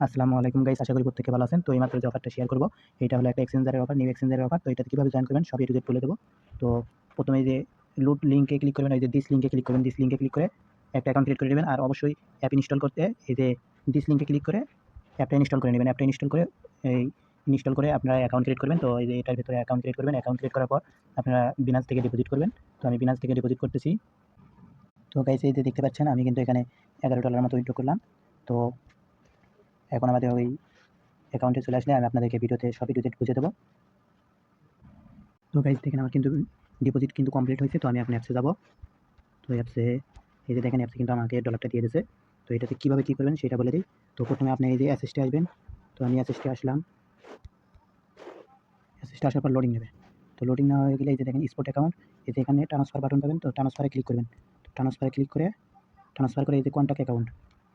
আসসালামু আলাইকুম গাইস আশা করি প্রত্যেকে ভালো আছেন। তো এইমাত্র যে অফারটা শেয়ার করব, এটা হলো একটা এক্সচেঞ্জারের অফার নিউ এক্সচেঞ্জারের অফার তো এটাতে কীভাবে জয়েন করবেন সব এ টু বলে দেবো। তো প্রথমে যে লুট লিঙ্কে ক্লিক করবেন, এই যে দিস লিঙ্কে ক্লিক করবেন দিস লিঙ্কে ক্লিক করে একটা অ্যাকাউন্ট ক্রিয়েট করে নেবেন। আর অবশ্যই অ্যাপ ইনস্টল করতে এই যে দিস লিঙ্কে ক্লিক করে অ্যাপটা ইনস্টল করে নেবেন। অ্যাপটা ইনস্টল করে এই ইনস্টল করে আপনারা অ্যাকাউন্ট ক্রিয়েট করবেন। তো এই যে এটার ভিতরে অ্যাকাউন্ট ক্রিয়েট করবেন। অ্যাকাউন্ট ক্রিয়েট করার পর আপনারা বিনান্স থেকে ডিপোজিট করবেন। তো আমি বিনান্স থেকে ডিপোজিট করতেছি। তো গাইস এই যে দেখতে পাচ্ছেন, আমি কিন্তু এখানে এগারো ডলার মতো উইথড্র করলাম। তো এখন আমাদের ওই অ্যাকাউন্টে চলে আসলে আমি আপনাদেরকে ভিডিওতে সব ভিডিওতে বুঝে দেবো। তো গাইজ দেখেন আমার কিন্তু ডিপোজিট কিন্তু কমপ্লিট হয়েছে, তো আমি আপনি অ্যাপসে যাব। তো অ্যাপসে এই যে দেখেন অ্যাপসে কিন্তু আমাকে ডলারটা দিয়ে দিয়েছে। তো এটাতে কীভাবে কী করবেন সেটা বলে দিই। তো প্রথমে আপনি এই যে অ্যাসেসটে আসবেন, তো আমি অ্যাসেসটে আসলাম। অ্যাসেসটে আসার পর লোডিং নেবে তো লোডিং না হয়ে গেলে এই যে দেখেন স্পট অ্যাকাউন্ট এই যে এখানে ট্রান্সফার বাটন পাবেন, তো ট্রান্সফারে ক্লিক করবেন। ট্রান্সফারে ক্লিক করে ট্রান্সফার করে এই যে কন্ট্যাক্ট অ্যাকাউন্ট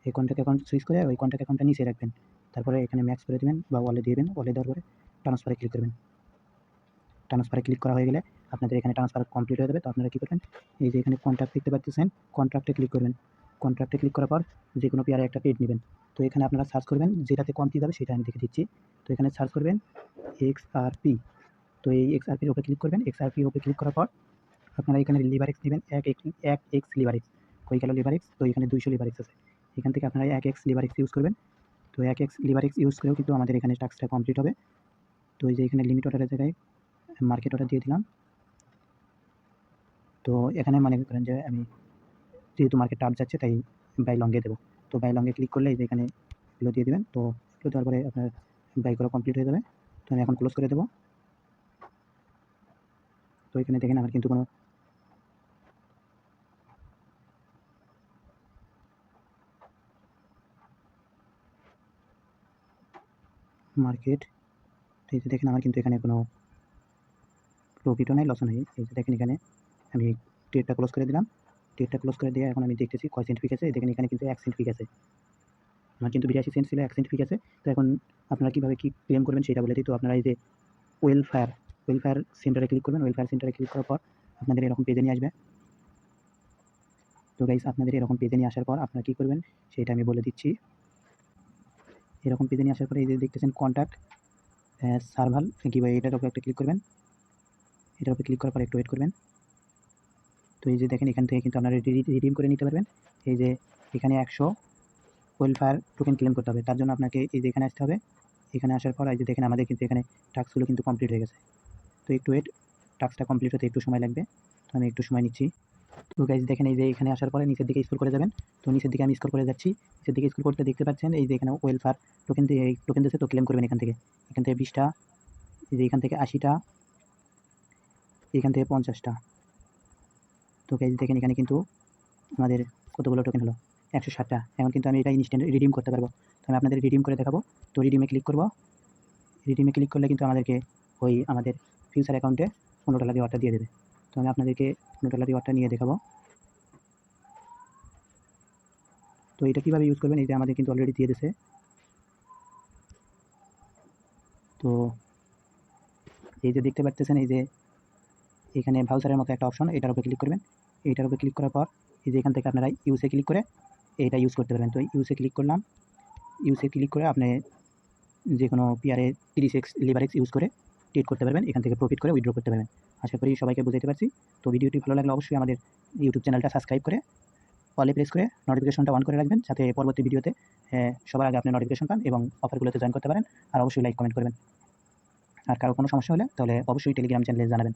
এই কন্ট্যাক্ট অ্যাকাউন্ট সুইচ করে ওই কন্ট্যাক্ট অ্যাকাউন্টটা নিচে রাখবেন। তারপরে এখানে ম্যাক্স করে দেবেন বা ওয়ালে দেবেন। ওয়ালে দেওয়ার পরে ট্রান্সফারে ক্লিক করবেন। ট্রান্সফারে ক্লিক করা হয়ে গেলে আপনাদের এখানে ট্রান্সফার কমপ্লিট হয়ে যাবে। তো আপনারা কী করবেন? এই যে এখানে কন্ট্রাক্ট দেখতে পাচ্ছেন কন্ট্রাক্টে ক্লিক করবেন। কন্ট্রাক্টে ক্লিক করার পর যে কোনো পেয়ারে একটা পেড নেবেন। তো এখানে আপনারা সার্চ করবেন, যেটাতে কম যাবে সেটা আমি দেখে দিচ্ছি। তো এখানে সার্চ করবেন এক্স আর পি তো এই এক্স আর পির উপরে ক্লিক করবেন। এক্স আর পির উপরে ক্লিক করার পর আপনারা এখানে লিভারেক্স নেবেন। এক এক এক্স লিভারেক্স কই গেল লিভারেক্স তো এখানে দুইশো লিভারেক্স আছে। এখান থেকে আপনারা এক এক্স লিভার এক্স ইউজ করবেন। তো এক এক্স লিভারেক্স ইউজ করেও কিন্তু আমাদের এখানে টাস্কটা কমপ্লিট হবে। তো এই যে এখানে লিমিট অর্ডারের জায়গায় মার্কেট অর্ডার দিয়ে দিলাম। তো এখানে মনে করেন যে আমি যেহেতু মার্কেটটা আপ যাচ্ছে, তাই বাই লঙ্গে দেবো। তো বাই লঙ্গে ক্লিক করলে এই যে এখানে এগুলো দিয়ে দেবেন। তো এগুলো দেওয়ার পরে আপনার বাই করা কমপ্লিট হয়ে যাবে। তো আমি এখন ক্লোজ করে দেবো। তো এখানে দেখেন আমার কিন্তু কোনো মার্কেট এই যে দেখেন আমার কিন্তু এখানে কোনো প্রফিটও নাই লসও নেই। এই যে দেখেন এখানে আমি ট্রেডটা ক্লোজ করে দিলাম। ট্রেডটা ক্লোজ করে দিয়ে এখন আমি দেখতেছি কয় সেন্ট ফিক আছে। দেখেন এখানে কিন্তু এক সেন্ট ফিক আছে। আমার কিন্তু বিরাশি সেন্ট ছিল, এক সেন্ট ফিক আছে। তো এখন আপনারা কীভাবে কী ক্লেম করবেন সেটা বলে দিই। তো আপনারা এই যে ওয়েলফেয়ার ওয়েলফেয়ার সেন্টারে ক্লিক করবেন। ওয়েলফেয়ার সেন্টারে ক্লিক করার পর আপনাদের এরকম পেজে নিয়ে আসবে। তো গাইস আপনাদের এরকম পেজে নিয়ে আসার পর আপনারা কী করবেন, সেটা আমি বলে দিচ্ছি। এরকম পেজে নিয়ে আসার পরে এই যে দেখতেছেন কন্ট্যাক্ট সার্ভাল কি ভাই, এটার উপরে একটা ক্লিক করবেন। এটার উপরে ক্লিক করার পরে একটু ওয়েট করবেন। তো এই যে দেখেন, এখান থেকে কিন্তু আপনারা রিডিম করে নিতে পারবেন। এই যে এখানে একশো ওয়েলফেয়ার টোকেন ক্লেম করতে হবে। তার জন্য আপনাকে এই যে এখানে আসতে হবে। এখানে আসার পর এই যে দেখেন, আমাদের কিন্তু এখানে টাস্কগুলো কিন্তু কমপ্লিট হয়ে গেছে। তো একটু ওয়েট টাস্কটা কমপ্লিট হতে একটু সময় লাগবে। তো আমি একটু সময় নিচ্ছি। তো গাইজ দেখেন এই যে এখানে আসার পরে নিচের দিকে স্কুল করে যাবেন। তো নিচের দিকে আমি স্কুল করে যাচ্ছি। নিচের দিকে স্কুল করতে দেখতে পাচ্ছেন, এই যে এখানে ওয়েলফেয়ার টোকেন দিয়ে টোকেন দিয়েছে, তো ক্লেম করবেন এখান থেকে। এখান থেকে বিশটা, এই যে এখান থেকে আশিটা, এখান থেকে পঞ্চাশটা। তো গাইজ দেখেন এখানে কিন্তু আমাদের কতগুলো টোকেন হলো? একশো ষাটটা। এখন কিন্তু আমি এটা ইনস্ট্যান্ট রিডিম করতে পারব। তো আমি আপনাদের রিডিম করে দেখাবো। তো রিডিমে ক্লিক করব। রিডিমে ক্লিক করলে কিন্তু আমাদেরকে ওই আমাদের ফিউচার অ্যাকাউন্টে পনেরো ডলার অর্ডার দিয়ে দেবে। তো আমি আপনাদেরকে পনেরো ডলার রিওয়ার্ডটা নিয়ে দেখাবো। তো এটা কীভাবে ইউজ করবেন এটা আমাদের কিন্তু অলরেডি দিয়ে দিয়েছে তো এই যে দেখতে পাচ্ছেন, এই যে এখানে ভাউচারের মতো একটা অপশন এটার উপরে ক্লিক করবেন। এইটার উপরে ক্লিক করার পর এই যে এখান থেকে আপনারা ইউসে ক্লিক করে এটা ইউজ করতে পারবেন তো ইউসে ক্লিক করলাম। ইউসে ক্লিক করে আপনি যে কোনো পিআরএ তিরিশ এক্স লিভার এক্স ইউজ করে ট্রেড করতে পারবেন। এখান থেকে প্রফিট করে উইড্রো করতে পারবেন। আশা করি সবাইকে বুঝাইতে পারছি। তো ভিডিওটি ভালো লাগলে অবশ্যই আমাদের ইউটিউব চ্যানেলটা সাবস্ক্রাইব করে অলে প্রেস করে নোটিফিকেশনটা অন করে রাখবেন, যাতে পরবর্তী ভিডিওতে সবার আগে আপনি নোটিফিকেশন পান এবং অফারগুলোতে জয়েন করতে পারেন। আর অবশ্যই লাইক কমেন্ট করবেন। আর কারও কোনো সমস্যা হলে তাহলে অবশ্যই টেলিগ্রাম চ্যানেলে জানাবেন।